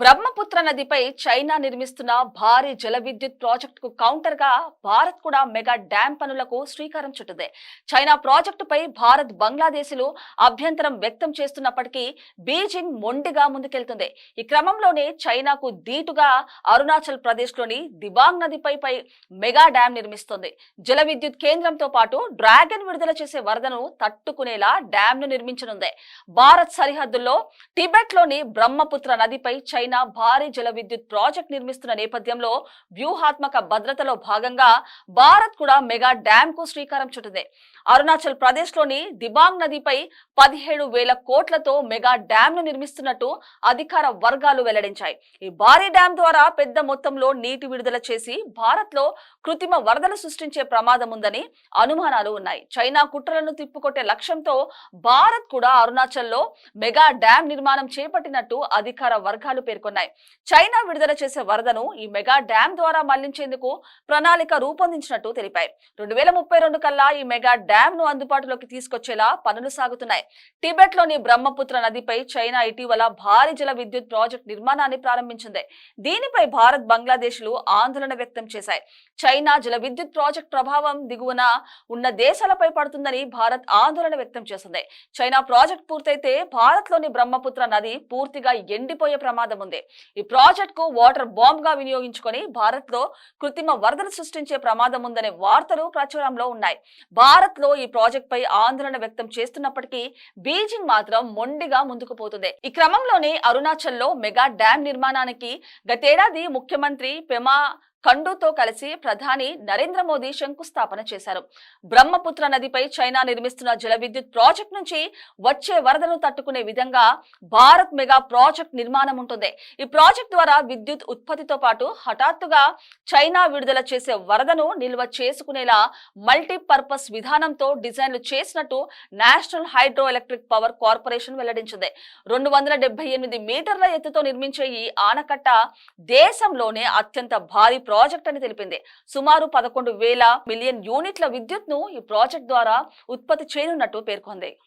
బ్రహ్మపుత్ర నదిపై చైనా నిర్మిస్తున్న భారీ జల విద్యుత్ ప్రాజెక్టుకు కౌంటర్గా భారత్ కూడా మెగా డ్యాం పనులకు శ్రీకారం చుట్టింది. చైనా ప్రాజెక్టుపై భారత్ బంగ్లాదేశీలు అభ్యంతరం వ్యక్తం చేస్తున్నప్పటికీ బీజింగ్ మొండిగా ముందుకెళ్తుంది. ఈ క్రమంలోనే చైనాకు దీటుగా అరుణాచల్ ప్రదేశ్లోని దిబాంగ్ నదిపై పై మెగా డ్యాం నిర్మిస్తోంది. జల విద్యుత్ కేంద్రంతో పాటు డ్రాగన్ విడుదల చేసే వరదను తట్టుకునేలా డ్యాం ను నిర్మించనుంది. భారత్ సరిహద్దుల్లో టిబెట్లోని బ్రహ్మపుత్ర నదిపై చైనా భారీ జల విద్యుత్ ప్రాజెక్ట్ నిర్మిస్తున్న నేపథ్యంలో వ్యూహాత్మక భద్రతలో భాగంగా భారత్ కూడా మెగా డ్యామ్కు శ్రీకారం చుట్టింది. అరుణాచల్ ప్రదేశ్లోని దిబాంగ్ నదిపై పదిహేడు వేల కోట్లతో మెగా డ్యాంను నిర్మిస్తున్నట్టు అధికార వర్గాలు వెల్లడించాయి. ఈ భారీ డ్యాం ద్వారా పెద్ద మొత్తంలో నీటి విడుదల చేసి భారత్లో కృత్రిమ వరదలు సృష్టించే ప్రమాదం ఉందని అనుమానాలు ఉన్నాయి. చైనా కుట్రలను తిప్పుకొట్టే లక్ష్యంతో భారత్ కూడా అరుణాచల్లో మెగా డ్యాం నిర్మాణం చేపట్టినట్టు అధికార వర్గాలు పేర్కొన్నాయి. చైనా విడుదల చేసే వరదను ఈ మెగా డ్యాం ద్వారా మళ్ళించేందుకు ప్రణాళిక రూపొందించినట్టు తెలిపాయి. రెండు వేల ముప్పై రెండు కల్లా ఈ మెగా డ్యామ్ను అందుబాటులోకి తీసుకొచ్చేలా పనులు సాగుతున్నాయి. టిబెట్లోని బ్రహ్మపుత్ర నదిపై చైనా ఇటీవల భారీ జల విద్యుత్ ప్రాజెక్ట్ నిర్మాణాన్ని ప్రారంభించింది. దీనిపై భారత్ బంగ్లాదేశ్లు ఆందోళన వ్యక్తం చేశాయి. చైనా జల విద్యుత్ ప్రాజెక్ట్ ప్రభావం దిగువన ఉన్న దేశాలపై పడుతుందని భారత్ ఆందోళన వ్యక్తం చేసింది. చైనా ప్రాజెక్ట్ పూర్తయితే భారత్లోని బ్రహ్మపుత్ర నది పూర్తిగా ఎండిపోయే ప్రమాదం ఉంది. ఈ ప్రాజెక్ట్కు వాటర్ బాంబ్గా వినియోగించుకొని భారత్లో కృత్రిమ వరదలు సృష్టించే ప్రమాదం ఉందనే వార్తలు ప్రచురంలో ఉన్నాయి. భారత్ లో ఈ ప్రాజెక్ట్ పై ఆందోళన వ్యక్తం చేస్తున్నప్పటికీ బీజింగ్ మాత్రం మొండిగా ముందుకు పోతుంది. ఈ క్రమంలోనే అరుణాచల్లో మెగా డ్యాం నిర్మాణానికి గతేడాది ముఖ్యమంత్రి పెమా ఖండూతో కలిసి ప్రధాని నరేంద్ర మోదీ శంకుస్థాపన చేశారు. బ్రహ్మపుత్ర నదిపై చైనా నిర్మిస్తున్న జల విద్యుత్ ప్రాజెక్ట్ నుంచి వచ్చే వరదను తట్టుకునే విధంగా భారత్ మెగా ప్రాజెక్ట్ నిర్మాణం ఉంటుంది. ఈ ప్రాజెక్ట్ ద్వారా విద్యుత్ ఉత్పత్తితో పాటు హఠాత్తుగా చైనా విడుదల చేసే వరదను నిల్వ చేసుకునేలా మల్టీపర్పస్ విధానంతో డిజైన్లు చేసినట్టు national hydro electric power corporation వెల్లడించింది. రెండు వందల డెబ్బై ఎనిమిది మీటర్ల ఎత్తుతో నిర్మించే ఈ ఆనకట్ట దేశంలోనే అత్యంత భారీ ప్రాజెక్ట్ అని తెలిపింది. సుమారు పదకొండు వేల మిలియన్ యూనిట్ల విద్యుత్ను ఈ ప్రాజెక్ట్ ద్వారా ఉత్పత్తి చేయనున్నట్టు పేర్కొంది.